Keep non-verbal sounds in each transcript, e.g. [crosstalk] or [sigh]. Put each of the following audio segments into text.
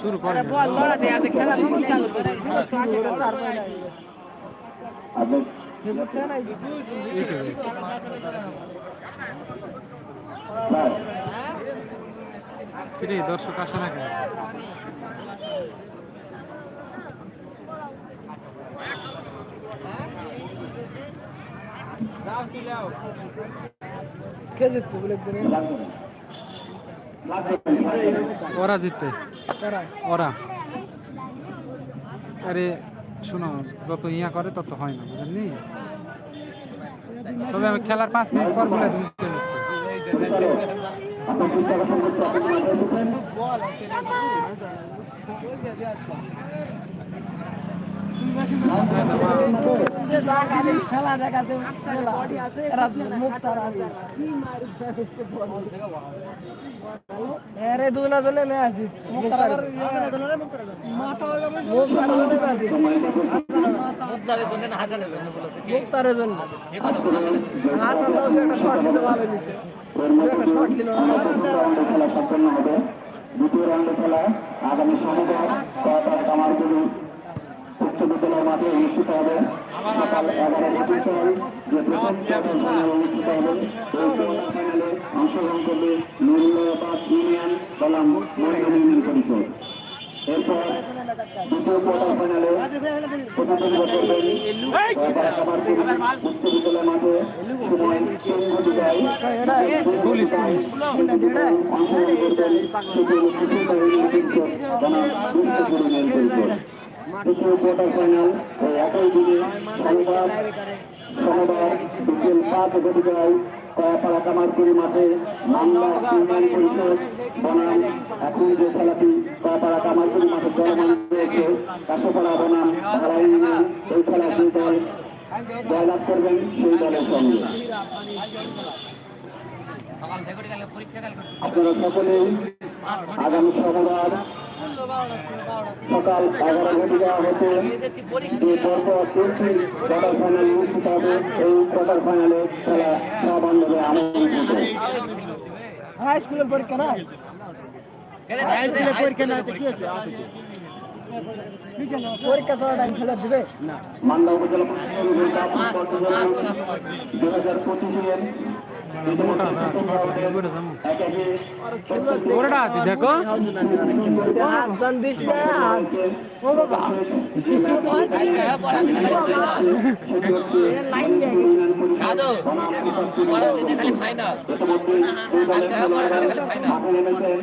শুরু করে আরে বল লড়া দে আজকে খেলা কখন চালু করে আপনি স্যার কিরে দর্শক আসে না কেন? কে জিতবে। ওরা জিতবে। ওরা। আরে শোনো যত ইয়া করে তত হয় না বুঝলেন তবে আমি খেলার পাঁচ মিনিট পর বলে দিন [laughs] পুস্তক সম্পর্কে আপনি মাঠে এসেছেন খেলা দ্বিতীয় রাউন্ডে খেলা। আগামী শনিবার কামারগুলি উচ্চ বিদ্যালয় মাঠে অনুষ্ঠিত হবে। সকাল এগারোটা বিশাল যে প্রথম কোয়ার্টার ফাইনাল অনুষ্ঠিত হবে এই কোয়ার্টার ফাইনালে অংশগ্রহণ করবে নুরুল্লাহাবাদ ইউনিয়ন বনাম মহিলা ইউনিয়ন পরিষদ। এরপর দ্বিতীয় কোয়ার্টার ফাইনালে প্রতিযোগিতা করবেন উচ্চ বিদ্যালয় মাঠে সুমন সিংহ বিদায় পুলিশ পুলিশ। একই দিনে শনিবার শনিবার বিকেল পাঁচ ঘটিকায় কয়াপাড়া মাঠে মামলা এখন যে খেলাটি কয়াপাড়া কামারপুরি মাঠে চলমান রয়েছে কাশোপাড়া বনাম এই খেলা যে জয়লাভ করবেন আপনারা সকলেই আগামী সোমবার সকাল এগারো ঘটিকা হতে যে পরপর তিনটি কোয়ার্টার ফাইনাল অনুষ্ঠিত হবে এই কোয়ার্টার ফাইনালে খেলা সবান্ধবে আমন্ত্রিত। হাই স্কুলের পরীক্ষা নাই? হাই স্কুলের পরীক্ষা নাই তো কি হচ্ছে? পরীক্ষা ছাড়া টাইম খেলা দিবে? মান্দা উপজেলা প্রশাসনের কাপ ফুটবল টুর্নামেন্ট দু হাজার পঁচিশের ওরা দেখো হাত জান দিস না হাত ও বাবা লাইন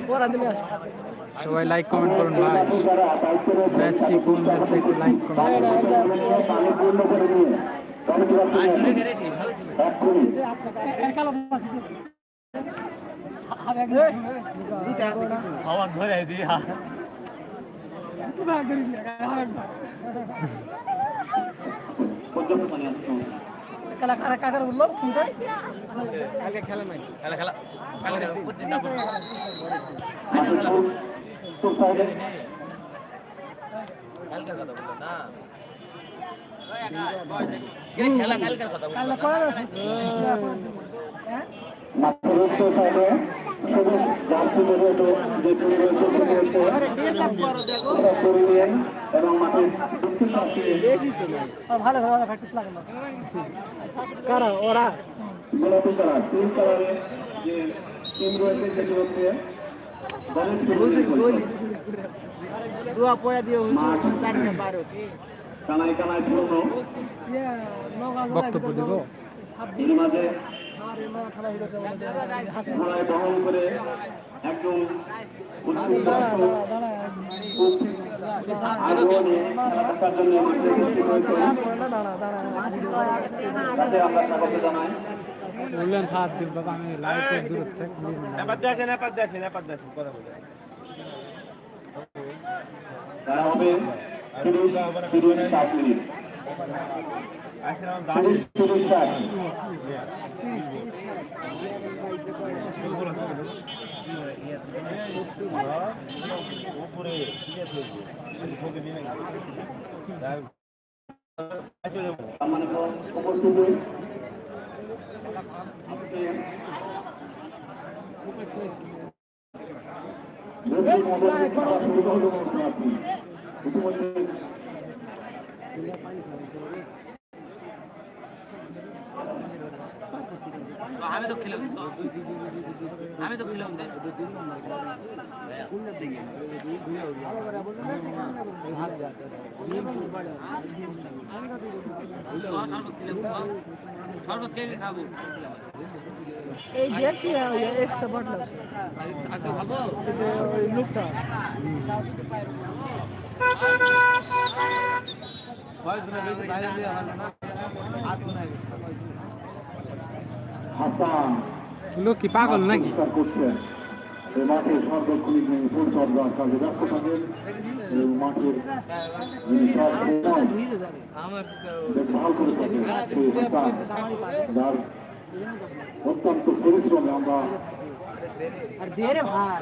পড়া দিলে আসো সবাই লাইক কমেন্ট করুন। ভাই কোন লাইক কমেন্ট এক্ষুনি। পর্যন্ত মানে আসছে কালা কারা কাকার বলল ফোন করে কালা করা আছে। হ্যাঁ মাঠের উচ্চ সাইডে ভালো ভালো প্র্যাকটিস লাগে না কারা ওরা গোলাপি কালার তিন কালারে যে টিম রয়েছে সেটি হচ্ছে গণেশ দুয়া পয়া দিয়ে মাঠ চারটে বারো কানায় কানায় পূর্ণ বক্তব্য দিব। এর মাঝে ঘোড়ায় বহন করে খুব আগ্রহ নিয়ে দেখার জন্য তাতে আমরা স্বাগত জানাই। বললেন হাত দিন বাবা আমি লাইভে দূর থেকে তারা হবে তিরিশ তিরিশ মিনিট তিরিশ তিরিশ ষাট উপস্থিতি শুরু করবে মুখ্যমন্ত্রী ইতিমধ্যে আমি তো খেলাম আমি তো খেলাম শরবত খেয়ে খাব? এই বটল আছে। খাব লোকটা লোক কি পাগল নাকি পরিষ্কার করছেন এই মাঠের সর্বক্ষণিক যিনি পরিচর্যা কাজে ব্যস্ত থাকেন এই মাঠের যিনি সব সময় দেখভাল করে থাকেন সেই হাসান যার অত্যন্ত পরিশ্রমে আমরা আর দে রে ভাই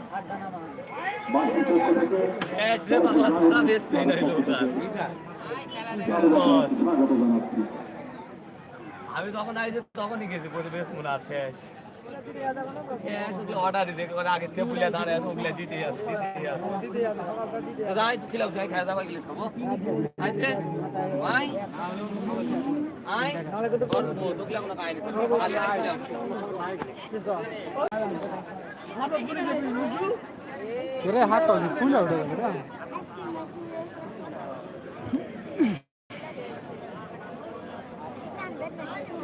আমি তখন আইছি তখনই গেছি পরিবেশ মনে আর শেষ। হাত পাশে ফুল উঠে যাবে রে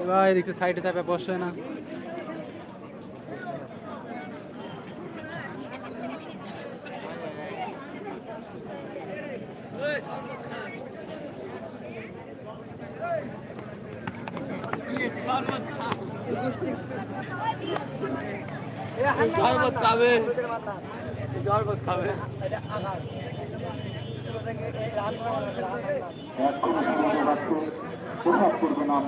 এবার এদিকে সাইডে চাপে বসে না খাবে রাখছে করবে নাম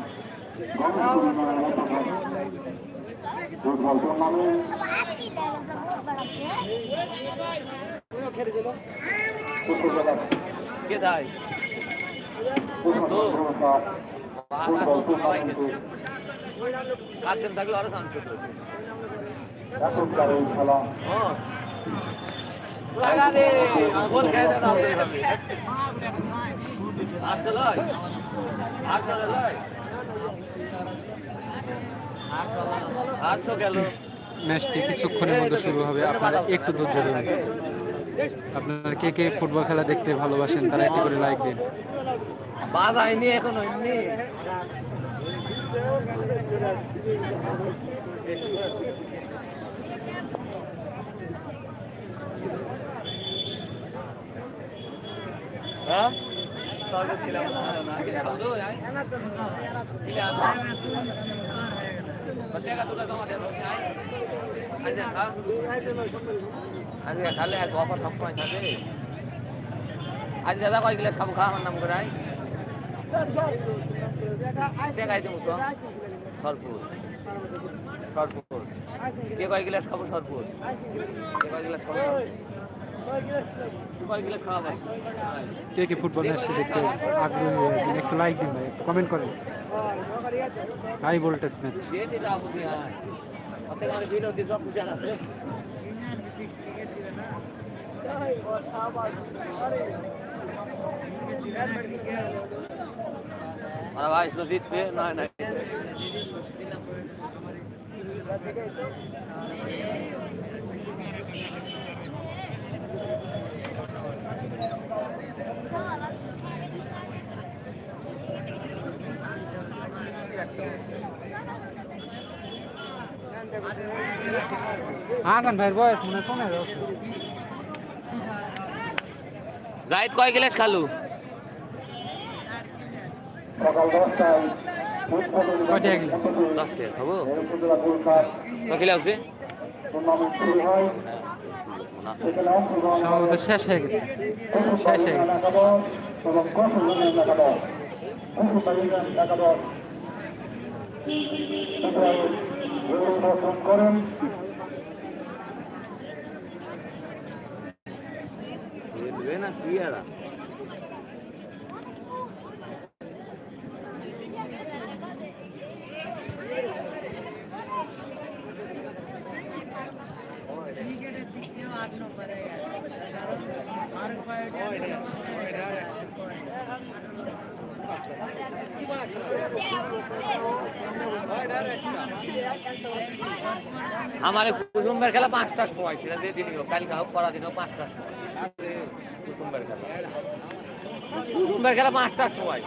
কে টুর্নামেন্টে কাছেন থাকলে আরও শান্ত এখনকার এই খেলা ম্যাচটি কিছুক্ষণের মধ্যে শুরু হবে। আপনারা একটু ধৈর্য ধরুন। আপনারা কে কে ফুটবল খেলা দেখতে ভালোবাসেন তারা একটু করে লাইক দিন। এখন হ্যাঁ সর্ব ছিলাম না শব্দ আই ছিলে আসো বটেকা তোলা তোমাদের রোকে আই আচ্ছা খা আজকে খালে আর অফার সবসময় থাকে আজ দাদা কয় গিলাস খাব খা আমার নাম করে খাইছে। মুসো সরপুর সরপুর কে কয় গিলাস খাব সরপুর কে কয় গিলাস খাব কে কে ফুটবল ম্যাচটি দেখতে আগ্রহী হয়েছেন একটু লাইক দিন ভাই কমেন্ট করেন। হাই ভোল্টেজ ম্যাচ ভাই হাসান ভাইয়ের বয়স মনে পনেরো। জাহিদ কয় গিলাস খালু? সকাল দশটায় কয়টা এগিয়ে? দশটা। খাব গোল্ড কাপ সম্ভবত শেষ হয়ে গেছে। শেষ হয়ে গেছে। টাকা দর আমার কুসুম্বের খেলা পাঁচটার সময়, সেটা দিয়ে দিন কালকে হোক পরা দিন হোক, পাঁচটার সময়। কুসুম্বের খেলা। খেলা পাঁচটার সময়।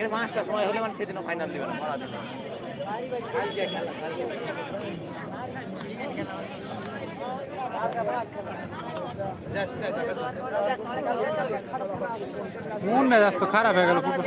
এর পাঁচটার সময় হলে মানে সেদিনও ফাইনাল দেবে না দিন মন মেজাজ তো খারাপ হয়ে গেল ফুটবল?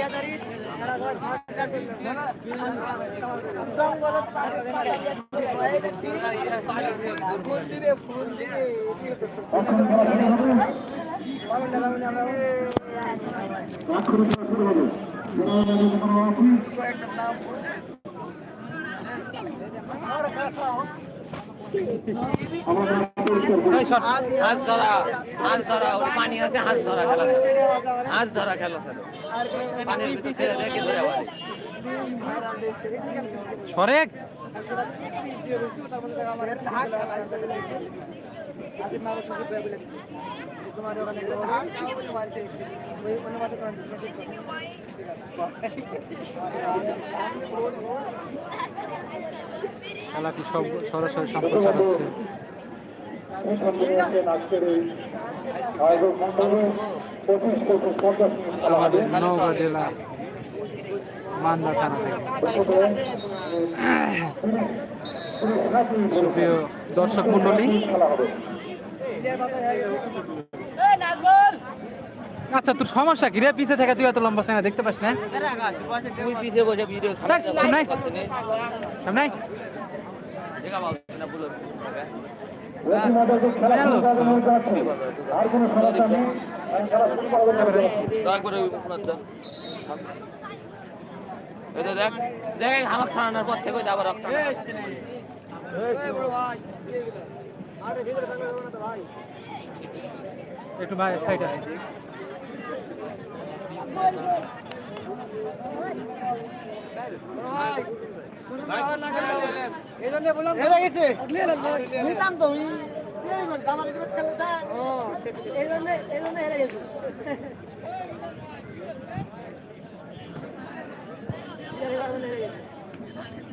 পানি আছে হাঁস ধরা খেলা হাঁস ধরা খেলা পানির দেখে ধরে আবার সরেক খেলাটি সব সরাসরি সম্প্রচার হচ্ছে আজকের এই আয়োজক মন্ডলে পঁচিশ পঁচিশ পঞ্চাশ মিনিট খেলা হবে আমাদের নওগাঁ জেলা মান্দা থানা থেকে। সুপ্রিয় দর্শক মন্ডলী আচ্ছা তোর সমস্যা কি রে? পিছে থেকে তুই এত লম্বা সেনা দেখতে পাস না? তুই বসে ভিডিও দেখ, দেখা। আর কোনো সমস্যা নেই আমার ছাড়ানোর পর থেকে আবার রক্ত। একটু ভাই সাইডে। নিতাম তো আমার খেলতে এই জন্য এই জন্য হেরে গেছে। খেলা হবে রসু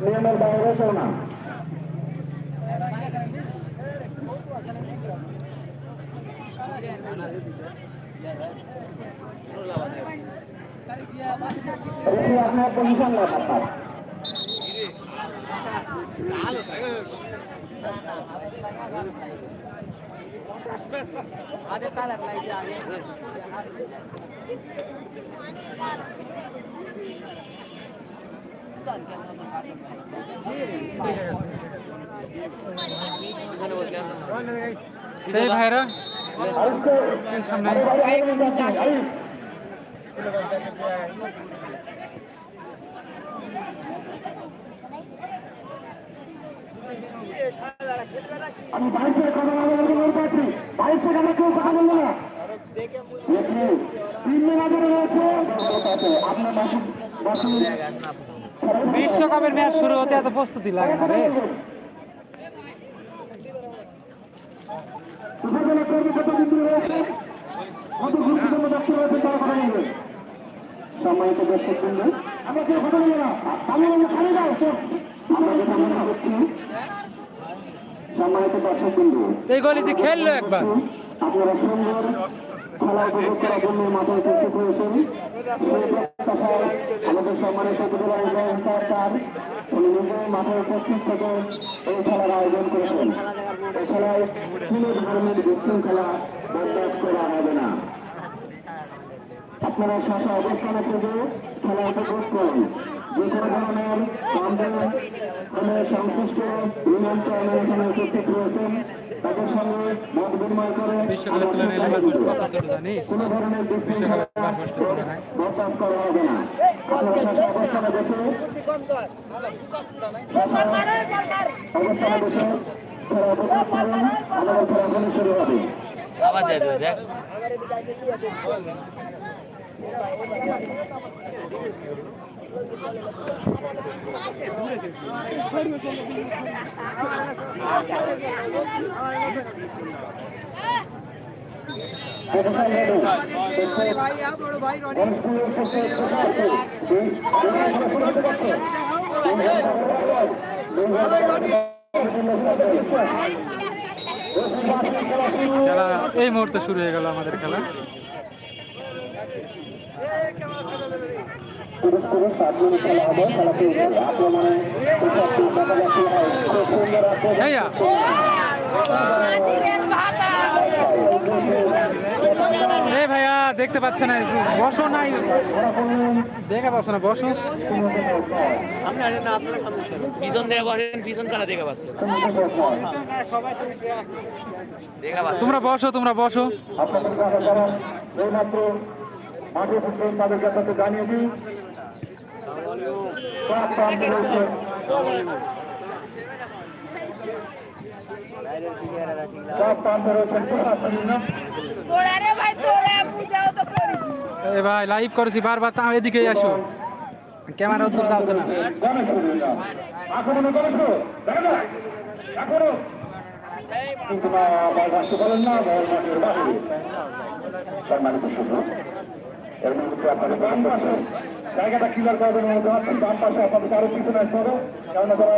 নিয়মের বাইরে কেউ না রুচি আপনার পজিশন না আপনার আগে তালা লাগে আগে এই ভাইরা সামনে। আমি বাইশের কথা বলতে বলতে পারছি কেউ কথা বলল না তিন মিনিটের রয়েছে আপনার বাসু বিশ্বকাপের ম্যাচ শুরু হতে এত প্রস্তুতি লাগে না রে। সম্মানিত দর্শক বৃন্দ আমরা কেউ কথা বলব না আমি খালি যাও মনে সম্মানিত দর্শক বিন্দু এই গলি যে খেললো একবার। আপনারা সুন্দর খেলা উপভোগ করার জন্য মাঠে উপস্থিত হয়েছেন। আমাদের খেলার আয়োজন করেছেন। খেলায় কোনো ধরনের বিশৃঙ্খলা বরদাস্ত করা আপনারা শাসা অবস্থানে থেকে খেলা উপভোগ করুন। যে কোনো ধরনের হলে সংশ্লিষ্ট ইউনিয়ন চেয়ারম্যান এখানে উপস্থিত রয়েছেন তাদের সঙ্গে মত বিনিময় করে কোনো ধরনের বরদাস্ত করা হবে না অবস্থানে বসে অবস্থানে বসে খেলা উপভোগ করুন আমাদের খেলা শুরু হবে আবার যাই দেখ খেলা এই মুহূর্তে শুরু হয়ে গেল আমাদের খেলা। পুরুষ পুরুষ সাত মিনিট খেলা হবে খেলা চলছে আক্রমণে দেখা যাচ্ছে খুব সুন্দর আক্রমণ ভাইয়া দেখতে পাচ্ছে না বসো। নাই দেখে বসো না বসো পিছন থেকে বসেন পিছন কারা দেখে পাচ্ছে? তোমরা বসো তোমরা বসো। আপনাদের কাছে যারা এইমাত্র মাঠে উপস্থিত তাদেরকে আপনাকে জানিয়ে দিই ভাই লাইভ করেছি বারবার তা এদিকেই আসো। ক্যামেরা উত্তর যাচ্ছে না। এর মধ্যে আপনাদের বাম পাশে জায়গাটা ক্লিয়ার করবেন মনে বাম পাশে আপনাদের আরও পিছনে আসতে হবে কেননা তারা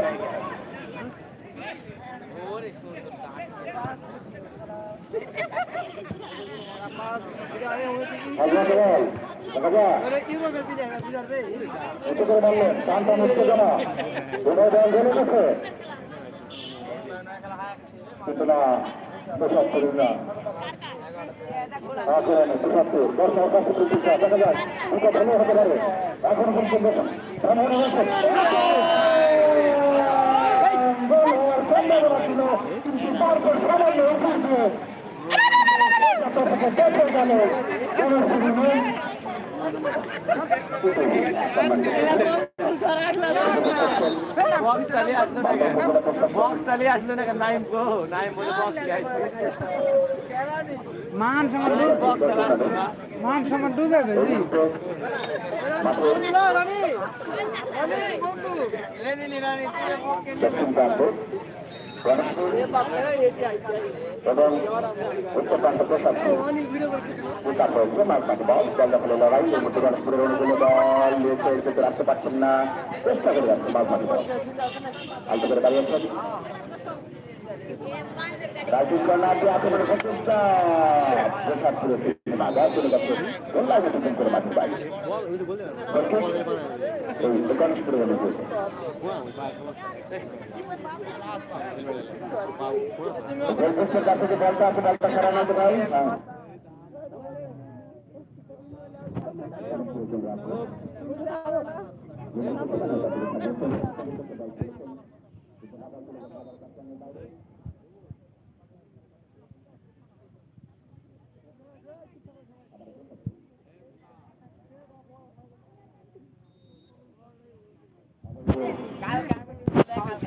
করে না এখন পর্যন্ত কিন্তু তারপর সামান্য উঠেছে দেখে মান সমান মান সমান ডুবে গণেশপুর এবং উত্তর প্রান্ত প্রসাদপুর উত্তাপ হয়েছে মাঝমাঠে বল বল দখলে লড়াই এই মুহূর্তে গণেশপুরের অনুকূলে বল নিয়েছে কিন্তু রাখতে পারছেন না, চেষ্টা করে যাচ্ছে রাজীব কর্ণাকে আক্রমণের প্রচেষ্টা প্রসাদপুরে বাজার চলে গেছে গোল্লায় মতো করে মাঠের বাইরে এই গণেশপুরের অনুকূলে গোলপোস্টের কাছে যে বলটা আছে, বলটা সরানো হতে পারে হ্যাঁ। সাউথ হাসানের চেষ্টা করে রডি না রডি কি অনেক কিছু বলে পরিবর্তন করে ট্রাইটুল কর্নার বল দক্ষিণ ব্যাট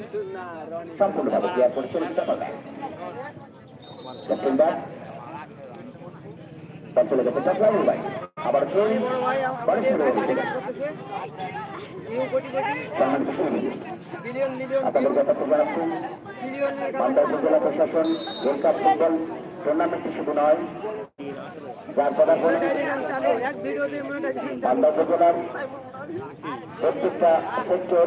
কিন্তু না সম্পূর্ণভাবে ক্লিয়ার করেছেন ক্যাপ্টেন ব্যাট চলে গেছে ভাই। আবার আপনাদের কথা জানাচ্ছেন বিলিয়নের মালদা উপজেলা প্রশাসন ওয়ার্ল্ড কাপ ফুটবল টুর্নামেন্টটি শুধু নয় যার পদার্পণে মনিটাইজেশন এক ভিডিওতে মনিটাইজেশন চালু মালদা উপজেলার প্রত্যেকটা সেক্টর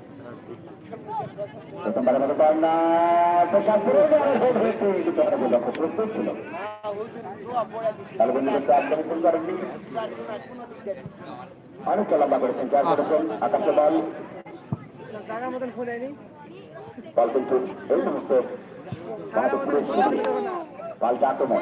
প্রথমবারের মতো বল না প্রশাসনের গোল হয়েছে কিন্তু আমাদের লক্ষ্য প্রস্তুত ছিল। তাহলে বন্ধু কিন্তু একদমই ভুল করেননি অনেকটা লম্বা করেছেন চার করেছেন আকাশে বল জায়গা মতন খোলেনি বল কিন্তু এই সমস্ত জায়গা মতন খোলেনি তখন না পাল্টা আক্রমণ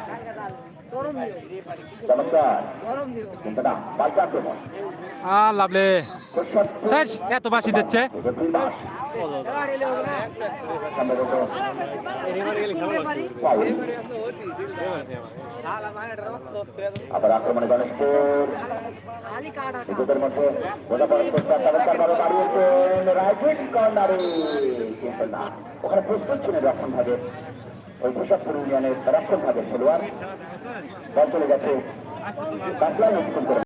আ লাভলে। এত বাসি দিচ্ছে। আবার আক্রমণে গণেশপুর। নিজেদের মধ্যে বোঝাপড়া দাঁড়িয়েছেন কর্নারে। কিন্তু না ওখানে প্রস্তুত ছিলেন রক্ষণ ভাগে ওই প্রসাদপুর ইউনিয়নের রক্ষণ ভাগের খেলোয়াড়। চলে গেছে।